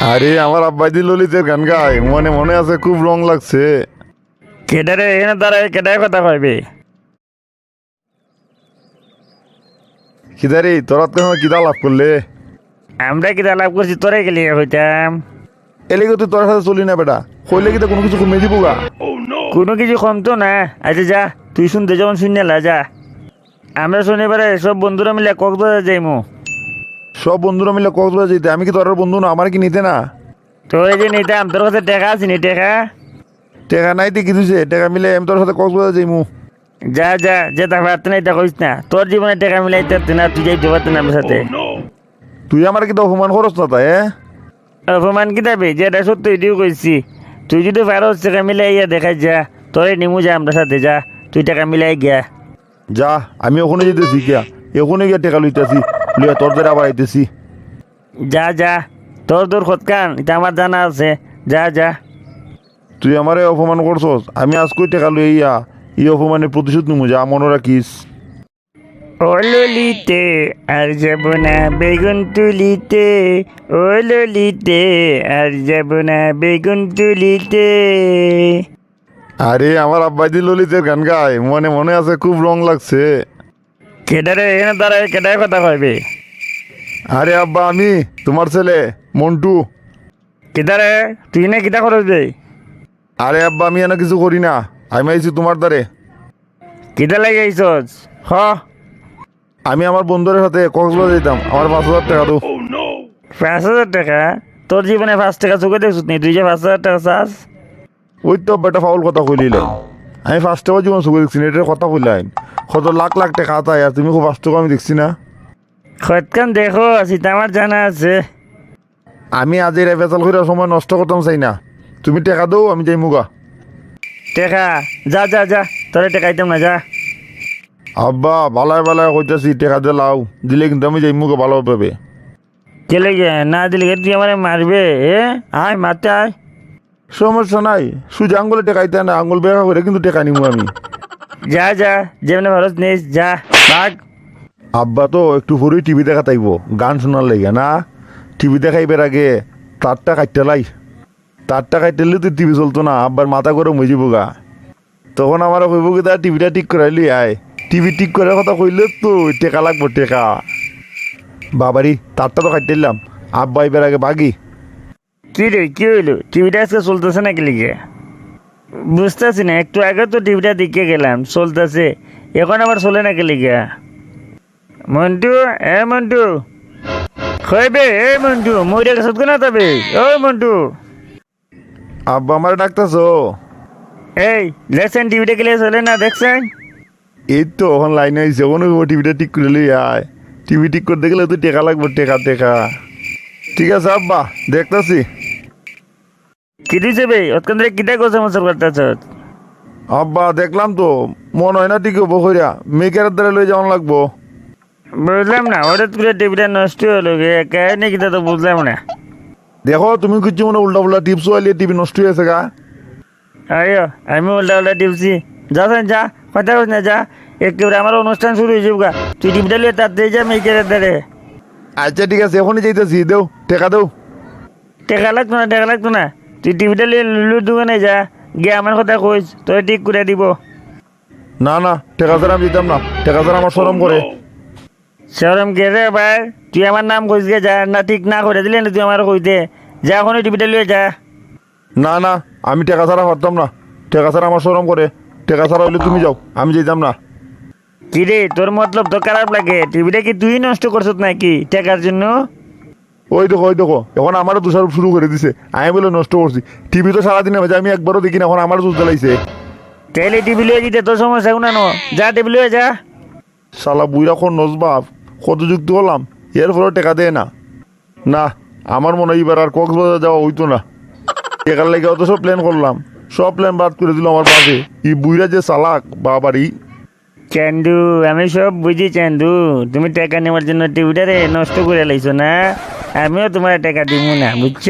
আরে আমার আব্বাজি ললিতের গান গায়। মনে মনে আছে খুব রং লাগছে। কেটারে এখানে দাঁড়ায় কেটায় কথা কইবে? কিদারি তোরা তো কিদা লাভ করলে? আমরা কি লাভ করছি তোরে গেলি হইতাম। এলিগে তুই তোর সাথে চলি না বেটা। কইলে কি তো কোনো কিছু কমে দিবো গা কোনো কিছু কমতো না। আচ্ছা যা তুই শুনতে যেমন শুনে লা যা। আমরা শনিবারে সব বন্ধুরা মিলে কক্সবাজার যাইমু। সব বন্ধুরা মিলে কক্সবাজার যেতে? আমি কি তোর বন্ধু না? আমার কি নিতে না? তো এই যে নিতাম তোর কাছে টেকা আছে নি টেকা। টেকা নাই তো কি দিছে টেকা মিলে আমি তোর সাথে কক্সবাজার যাইমু? যা যা যে তা পারতে না এটা কইস না। তোর জীবনে টেকা মিলাইতে পারতে না তুই যাইতে পারতে না আমার সাথে। তুই আমার কি তো অপমান করস না তাই হ্যাঁ অপমান কি যাবে যেটা সত্যি এটিও কইছি। তুই যদি পারস টেকা মিলাই ইয়া দেখাই যা। তোরে নিমু যা আমরা সাথে যা। তুই টাকা মিলাই গিয়া। যা আমি ওখানে যেতেছি কিয়া এখানে গিয়ে টেকা লইতেছি। লইয়া তোর দ্বারা আবার আইতেছি। যা যা। তোর তোর খতকান এটা আমার জানা আছে। যা যা। তুই আমারে অপমান করছস? আমি আজকই টেকা লই ইয়া এই অপমানের প্রতিশোধ নিমু? যা মনে রাখিস। ও ললিতে আর যাব না বেগুন তুলিতে। ও ললিতে আর যাব না বেগুন তুলিতে। আরে আমার আব্বাজি ললিতের গান গায়। মনে মনে আছে খুব রং লাগছে। কেটারে এখানে দাঁড়ায় কেটায় কথা কইবে? আরে আব্বা আমি তোমার ছেলে মন্টু। কেটারে তুই না কিতা করস বে? আরে আব্বা আমি এনে কিছু করি না। আমি আইছি তোমার দ্বারে। কিতা লাগে আইসস হ। আমি আমার বন্ধুদের সাথে কক্সবাজার যেতাম আমার পাঁচ হাজার টাকা দাও। পাঁচ হাজার টাকা? তোর জীবনে পাঁচ টাকা চোখে দেখছিস নি? তুই যে পাঁচ হাজার টাকা চাস? ওই তো বেটা ফাউল কথা কইলিলে আমি ফার্স্ট টাকা জীবন সুযোগ দেখছি না। এটার কথা কইলাম। কত লাখ লাখ টাকা আতায় আর তুমি খুব ফার্স্ট টাকা আমি দেখছি না। খতকান দেখো সেটা আমার জানা আছে। আমি আজ এই বেচাল করে সময় নষ্ট করতাম চাই না। তুমি টাকা দাও আমি যাই মুগা। টাকা? যা যা যা তোরে টাকা দিতাম না যা। আব্বা বালায় বালায় কইতাছি টাকা দিয়ে লাও। দিলে কিন্তু আমি যাই মুগা ভালো পাবে চলে গে? না দিলে কি তুই আমার মারবে এ? আয় মারতে আয়। সমস্যা নাই। সুজা আঙ্গুলে টেকাইতে না আঙ্গুল বেড়া করে কিন্তু টেকা নিমু আমি। যা যা যেমন ভারত নিস যা ভাগ। আব্বা তো একটু পরেই টিভি দেখা তাইব গান শোনার লাগে না। টিভি দেখাইবার আগে তারটা কাটতে লাই। তারটা কাটতে তো টিভি চলতো না আব্বার মাথা গরম হয়ে যাব গা তখন আমার কইব কি তার টিভিটা ঠিক করাইলি আয়। টিভি ঠিক করার কথা কইলে তো টেকা লাগবো টেকা। বাবারি তারটা তো কাটতে দিলাম। আব্বা এবার আগে বাগি। কি রে কি হইল? টিভিটা আজকে চলতেছে নাকি লিগে? বুঝতেছি না একটু আগে তো টিভিটা দিকে গেলাম চলতেছে। এখন আবার চলে নাকি লিগে? মন্টু এ মন্টু। খইবে এ মন্টু মইরা গেছত কোনা তবে? ও মন্টু। আব্বা আমার ডাকতেছো? এই লেসেন টিভিটা গেলে চলে না দেখছেন? এই তো ওখান লাইনে আইসে ওখানে টিভিটা ঠিক করে লই আয়। টিভি ঠিক করতে গেলে তো টেকা লাগবে টেকা টেকা। ঠিক আছে আব্বা দেখতেছি। কি দিছে বে ওতকান ধরে কিটা গোছা মোছর করতেছ? আব্বা দেখলাম তো। মন হয় না ঠিক হব কইরা। মেকারের দ্বারা লই যাওয়ান লাগবো। বুঝলাম না হঠাৎ করে টিভিটা নষ্ট হলো গে। কাহিনী কিটা তো বুঝলাম না। দেখো তুমি কিছু মনে উল্টা উল্টা টিপস আইলে টিভি নষ্ট হয়েছে গা। আয়ো আমি উল্টা উল্টা টিপছি। যা যা কথা বল না যা। একেবারে আমার অনুষ্ঠান শুরু হয়ে যাব গা তুই টিভিটা লিয়ে তার দিয়ে যা মেকের দ্বারে। আচ্ছা ঠিক আছে এখনই যাইতেছি। দেও টেকা দেও। টেকা লাগতো না টেকা লাগতো না। তুই টিভিটা লিয়ে লুলুর দোকানে যা গিয়ে আমার কথা কইস তোর ঠিক করে দিব। না না টেকা ছাড়া আমি দিতাম না। টেকা ছাড়া আমার সরম করে সরম রে ভাই তুই আমার নাম কইস গে যা না ঠিক না করে দিলে না তুই আমার কইতে যা এখন টিভিটা লিয়ে যা। না না আমি টেকা ছাড়া পারতাম না। টেকা ছাড়া আমার সরম করে টেকা ছাড়া হইলে তুমি যাও আমি যাইতাম না। কি রে তোর মতলব তো খারাপ লাগে। টিভিটা কি তুই নষ্ট করছত নাকি টাকার জন্য? ওই দেখো ওই দেখো। এখন আমারও দোষারোপ শুরু করে দিছে। আমি বলে নষ্ট করছি। টিভি তো সারাদিনে বাজে আমি একবারও দেখি না এখন আমার জুস জ্বালাইছে। তাইলে টিভি লিয়ে দিতে তোর সমস্যা কোনো নো। যা টিভি লিয়ে যা। শালা বুইরা কোন নজবাব কত যুক্ত হলাম এর ফলে টেকা দেয় না। না আমার মনে হয় এবার আর কক্সবাজার যাওয়া হইতো না। টেকার লেগে অত সব প্ল্যান করলাম। সব প্ল্যান বাদ করে দিল আমার বাপে। এই বুইরা যে চালাক বাবারি। চান্দু আমি সব বুঝি চান্দু। তুমি টাকা নেওয়ার জন্য টিভিটারে নষ্ট করে লাইছো না? আমিও তোমার টাকা দিব না বুঝছ?